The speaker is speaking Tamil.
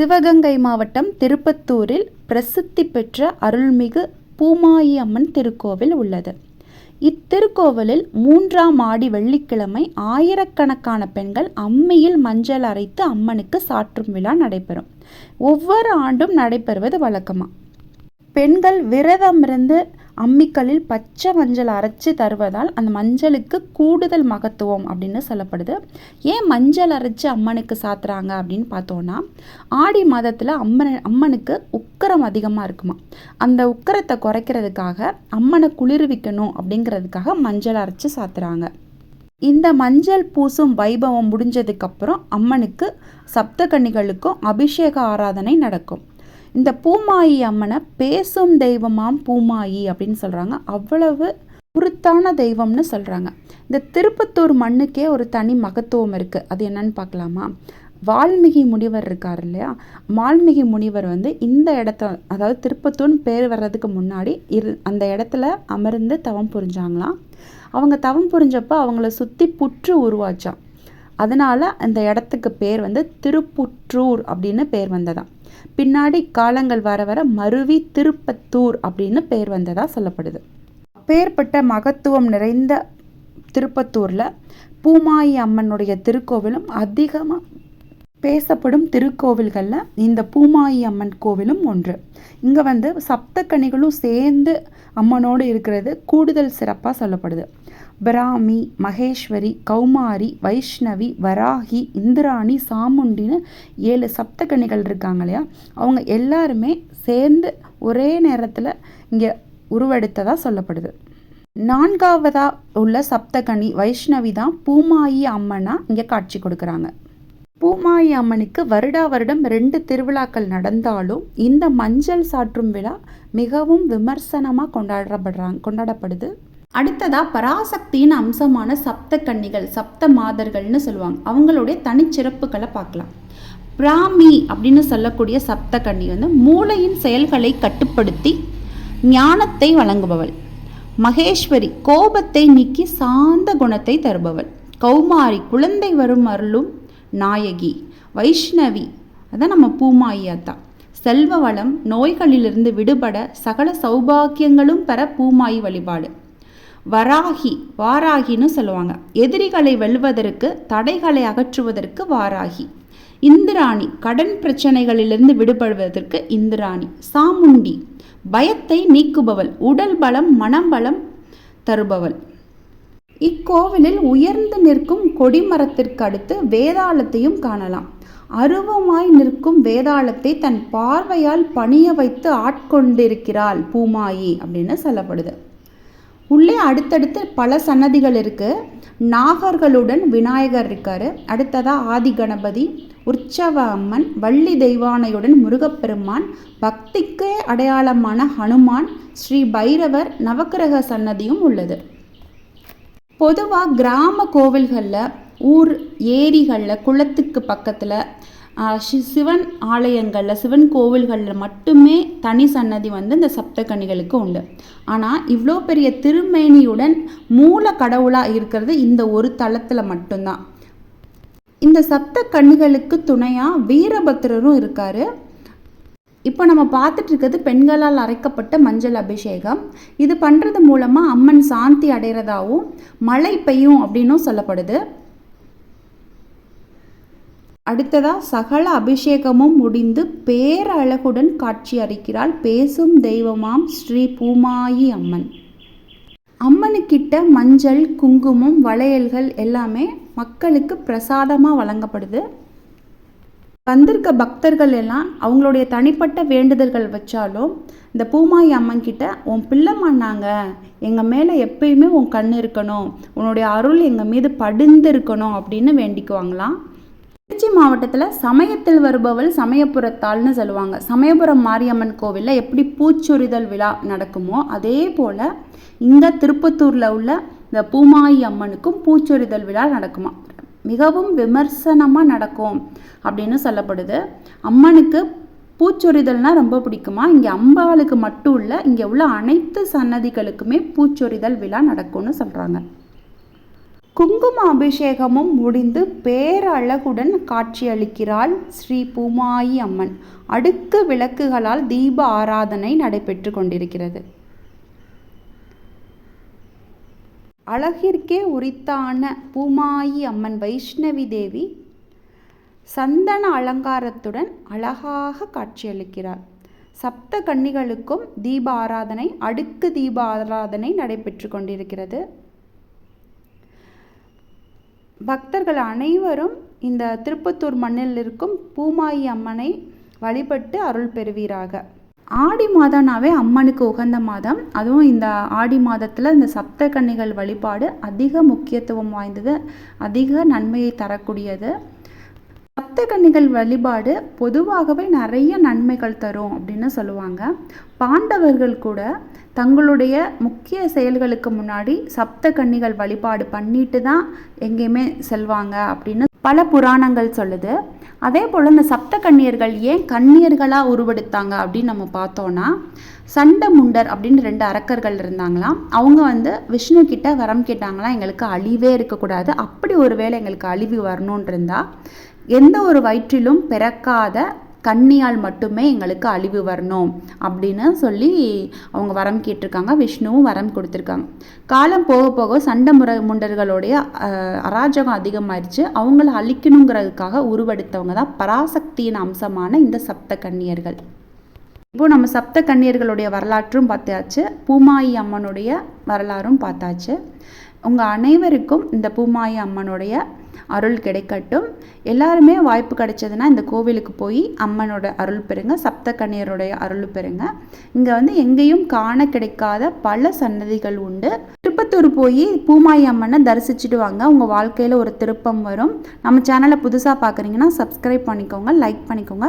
சிவகங்கை மாவட்டம் திருப்பத்தூரில் பிரசித்தி பெற்ற அருள்மிகு பூமாயி அம்மன் திருக்கோவில் உள்ளது. இத்திருக்கோவிலில் மூன்றாம் ஆடி வெள்ளிக்கிழமை ஆயிரக்கணக்கான பெண்கள் அம்மியில் மஞ்சள் அரைத்து அம்மனுக்கு சாற்றும் விழா நடைபெறும். ஒவ்வொரு ஆண்டும் நடைபெறுவது வழக்கமா. பெண்கள் விரதமிருந்து அம்மிக்கல்லில் பச்சை மஞ்சள் அரைச்சி தருவதால் அந்த மஞ்சளுக்கு கூடுதல் மகத்துவம் அப்படின்னு சொல்லப்படுது. ஏன் மஞ்சள் அரைச்சி அம்மனுக்கு சாத்துறாங்க அப்படின்னு பார்த்தோன்னா ஆடி மாதத்தில் அம்மன் அம்மனுக்கு உக்கரம் அதிகமாக இருக்குமா. அந்த உக்கரத்தை குறைக்கிறதுக்காக அம்மனை குளிர்விக்கணும் அப்படிங்கிறதுக்காக மஞ்சள் அரைச்சி சாத்துறாங்க. இந்த மஞ்சள் பூசும் வைபவம் முடிஞ்சதுக்கப்புறம் அம்மனுக்கு சப்தகன்னிகளுக்கும் அபிஷேக ஆராதனை நடக்கும். இந்த பூமாயி அம்மனை பேசும் தெய்வமாம் பூமாயி அப்படின்னு சொல்கிறாங்க அவ்வளவு உருத்தான தெய்வம்னு சொல்கிறாங்க இந்த திருப்பத்தூர் மண்ணுக்கே ஒரு தனி மகத்துவம் இருக்குது அது என்னன்னு பார்க்கலாமா? வால்மீகி முனிவர் இருக்கார் இல்லையா? வால்மீகி முனிவர் வந்து இந்த இடத்த அதாவது திருப்பத்தூர்னு பேர் வர்றதுக்கு முன்னாடி இரு அந்த இடத்துல அமர்ந்து தவம் புரிஞ்சாங்களாம். அவங்க தவம் புரிஞ்சப்போ அவங்கள சுற்றி புற்று உருவாச்சான் அதனால் அந்த இடத்துக்கு பேர் வந்து திருப்புற்றூர் அப்படின்னு பேர் வந்ததான் பின்னாடி காலங்கள் வர வர மருவி திருப்பத்தூர் அப்படின்னு பேர் வந்ததாக சொல்லப்படுது. அப்பேற்பட்ட மகத்துவம் நிறைந்த திருப்பத்தூரில் பூமாயி அம்மனுடைய திருக்கோவிலும் அதிகமாக பேசப்படும் திருக்கோவில்களில் இந்த பூமாயி அம்மன் கோவிலும் ஒன்று. இங்கே வந்து சப்தக்கனிகளும் சேர்ந்து அம்மனோடு இருக்கிறது. கூடுதல் சிறப்பாக சொல்லப்படுது. பிராமி மகேஸ்வரி கௌமாரி வைஷ்ணவி வராகி இந்திராணி சாமுண்டின்னு ஏழு சப்தகணிகள் இருக்காங்க இல்லையா? அவங்க எல்லாருமே சேர்ந்து ஒரே நேரத்தில் இங்கே உருவெடுத்ததாக சொல்லப்படுது. நான்காவதாக உள்ள சப்தகணி வைஷ்ணவி தான் பூமாயி அம்மனாக இங்கே காட்சி கொடுக்குறாங்க. பூமாயி அம்மனுக்கு வருடா வருடம் ரெண்டு திருவிழாக்கள் நடந்தாலும் இந்த மஞ்சள் சாற்றும் விழா மிகவும் விமர்சனமாக கொண்டாடப்படுறாங்க கொண்டாடப்படுது. அடுத்ததா பராசக்தியின் அம்சமான சப்த கன்னிகள் சப்த மாதர்கள்னு சொல்லுவாங்க. அவங்களுடைய தனிச்சிறப்புகளை பார்க்கலாம். பிராமி அப்படின்னு சொல்லக்கூடிய சப்த கன்னி வந்து மூளையின் செயல்களை கட்டுப்படுத்தி ஞானத்தை வழங்குபவள். மகேஸ்வரி கோபத்தை நீக்கி சாந்த குணத்தை தருபவள். கௌமாரி குழந்தை வரும் அருளும் நாயகி. வைஷ்ணவி அதான் நம்ம பூமாயியாத்தா. செல்வ வளம் நோய்களிலிருந்து விடுபட சகல சௌபாக்கியங்களும் பெற பூமாயி வழிபாடு. வராகி வாராகின்னு சொல்லுவாங்க. எதிரிகளை வெல்வதற்கு தடைகளை அகற்றுவதற்கு வாராகி. இந்திராணி கடன் பிரச்சனைகளிலிருந்து விடுபடுவதற்கு இந்திராணி. சாமுண்டி பயத்தை நீக்குபவள் உடல் பலம் மனபலம் தருபவள். இக்கோவிலில் உயர்ந்து நிற்கும் கொடிமரத்திற்கு அடுத்து வேதாளத்தையும் காணலாம். அருவமாய் நிற்கும் வேதாளத்தை தன் பார்வையால் பணிய வைத்து ஆட்கொண்டிருக்கிறாள் பூமாயி அப்படின்னு சொல்லப்படுது. உள்ளே அடுத்தடுத்து பல சன்னதிகள் இருக்குது நாகர்களுடன் விநாயகர் இருக்கார். அடுத்ததாக ஆதி கணபதி உற்சவ அம்மன் வள்ளி தெய்வானையுடன் முருகப்பெருமான் பக்திக்கே அடையாளமான ஹனுமான் ஸ்ரீ பைரவர் நவக்கிரக சன்னதியும் உள்ளது. பொதுவாக கிராம கோவில்களில் ஊர் ஏரிகளில் குளத்துக்கு பக்கத்தில் சிவன் ஆலயங்களில் சிவன் கோவில்களில் மட்டுமே தனி சன்னதி வந்து இந்த சப்தகணிகளுக்கு உண்டு. ஆனால் இவ்வளோ பெரிய திருமேனியுடன் மூல கடவுளாக இருக்கிறது இந்த ஒரு தளத்தில் மட்டும்தான். இந்த சப்த கன்னிகளுக்கு துணையாக வீரபத்திரரும் இருக்கார். இப்போ நம்ம பார்த்துட்டு இருக்கிறது பெண்களால் அரைக்கப்பட்ட மஞ்சள் அபிஷேகம். இது பண்ணுறது மூலமாக அம்மன் சாந்தி அடைகிறதாவும் மழை பெய்யும் அப்படின்னும் சொல்லப்படுது. அடுத்ததா சகல அபிஷேகமும் முடிந்து பேரழகுடன் காட்சி அளிக்கிறாள் பேசும் தெய்வமாம் ஸ்ரீ பூமாயி அம்மன். அம்மனுக்கிட்ட மஞ்சள் குங்குமம் வளையல்கள் எல்லாமே மக்களுக்கு பிரசாதமாக வழங்கப்படுது. வந்திருக்க பக்தர்கள் எல்லாம் அவங்களுடைய தனிப்பட்ட வேண்டுதல்கள் வச்சாலும் இந்த பூமாயி அம்மன் கிட்ட உன் பிள்ளைமான்னாங்க எங்கள் மேலே எப்பயுமே உன் கண் இருக்கணும். உன்னுடைய அருள் எங்கள் மீது படிந்து இருக்கணும் அப்படின்னு வேண்டிக்குவாங்களாம். திருச்சி மாவட்டத்தில் சமயத்தில் வருபவள் சமயபுரத்தாள்னு சொல்லுவாங்க. சமயபுரம் மாரியம்மன் கோவிலில் எப்படி பூச்சொரிதல் விழா நடக்குமோ அதே போல் இங்கே திருப்பத்தூரில் உள்ள இந்த பூமாயி அம்மனுக்கும் பூச்சொரிதல் விழா நடக்குமா? மிகவும் விமர்சனமாக நடக்கும் அப்படின்னு சொல்லப்படுது. அம்மனுக்கு பூச்சொரிதல்னால் ரொம்ப பிடிக்குமா? இங்கே அம்பாளுக்கு மட்டும் இல்லை இங்கே உள்ள அனைத்து சன்னதிகளுக்குமே பூச்சொரிதல் விழா நடக்கும்னு சொல்கிறாங்க குங்கும அபிஷேகமும் முடிந்து பேரழகுடன் காட்சியளிக்கிறாள் ஸ்ரீ பூமாயி அம்மன். அடுக்கு விளக்குகளால் தீப ஆராதனை நடைபெற்று கொண்டிருக்கிறது. அழகிற்கே உரித்தான பூமாயி அம்மன் வைஷ்ணவி தேவி சந்தன அலங்காரத்துடன் அழகாக காட்சியளிக்கிறார் சப்த கன்னிகளுக்கும் தீப ஆராதனை அடுக்கு தீப ஆராதனை நடைபெற்று கொண்டிருக்கிறது. பக்தர்கள் அனைவரும் இந்த திருப்பத்தூர் மண்ணில் இருக்கும் பூமாயி அம்மனை வழிபட்டு அருள் பெறுவீராக. ஆடி மாதம்னாவே அம்மனுக்கு உகந்த மாதம். அதுவும் இந்த ஆடி மாதத்தில் இந்த சப்த கன்னிகள் வழிபாடு அதிக முக்கியத்துவம் வாய்ந்தது அதிக நன்மையை தரக்கூடியது. சப்த கன்னிகள் வழிபாடு பொதுவாகவே நிறைய நன்மைகள் தரும் அப்படின்னு சொல்லுவாங்க. பாண்டவர்கள் கூட தங்களுடைய முக்கிய செயல்களுக்கு முன்னாடி சப்த கன்னிகள் வழிபாடு பண்ணிட்டு தான் எங்கேயுமே செல்வாங்க அப்படின்னு பல புராணங்கள் சொல்லுது. அதே போல் இந்த சப்த கன்னியர்கள் ஏன் கன்னியர்களாக உருவெடுத்தாங்க அப்படின்னு நம்ம பார்த்தோன்னா சண்ட முண்டர் அப்படின்னு ரெண்டு அரக்கர்கள் இருந்தாங்களாம். அவங்க வந்து விஷ்ணு கிட்ட வரம் கேட்டாங்களாம் எங்களுக்கு அழிவே இருக்கக்கூடாது. அப்படி ஒரு வேளை எங்களுக்கு அழிவு வரணுன் இருந்தால் எந்த ஒரு வயிற்றிலும் பிறக்காத கண்ணியால் மட்டுமே எங்களுக்கு அழிவு வரணும் அப்படின்னு சொல்லி அவங்க வரம் கேட்டிருக்காங்க. விஷ்ணுவும் வரம் கொடுத்துருக்காங்க. காலம் போக போக சண்டை முறை முண்டர்களுடைய அராஜகம் அதிகமாயிருச்சு. அவங்கள அழிக்கணுங்கிறதுக்காக உருவெடுத்தவங்க தான் பராசக்தியின் அம்சமான இந்த சப்த கன்னியர்கள். இப்போ நம்ம சப்த கன்னியர்களுடைய வரலாற்றும் பார்த்தாச்சு. பூமாயி அம்மனுடைய வரலாறும் பார்த்தாச்சு. உங்கள் அனைவருக்கும் இந்த பூமாயி அம்மனுடைய அருள் கிடைக்கட்டும். எல்லாருமே வாய்ப்பு கிடைச்சதுன்னா இந்த கோவிலுக்கு போய் அம்மனோட அருள் பெறுங்க சப்த கன்னியருடைய அருள் பெறுங்க. இங்கே வந்து எங்கேயும் காண கிடைக்காத பல சன்னதிகள் உண்டு. திருப்பத்தூர் போய் பூமாயி அம்மனை தரிசிச்சுட்டு வாங்க. உங்கள் வாழ்க்கையில் ஒரு திருப்பம் வரும். நம்ம சேனலை புதுசாக பார்க்குறீங்கன்னா சப்ஸ்கிரைப் பண்ணிக்கோங்க லைக் பண்ணிக்கோங்க.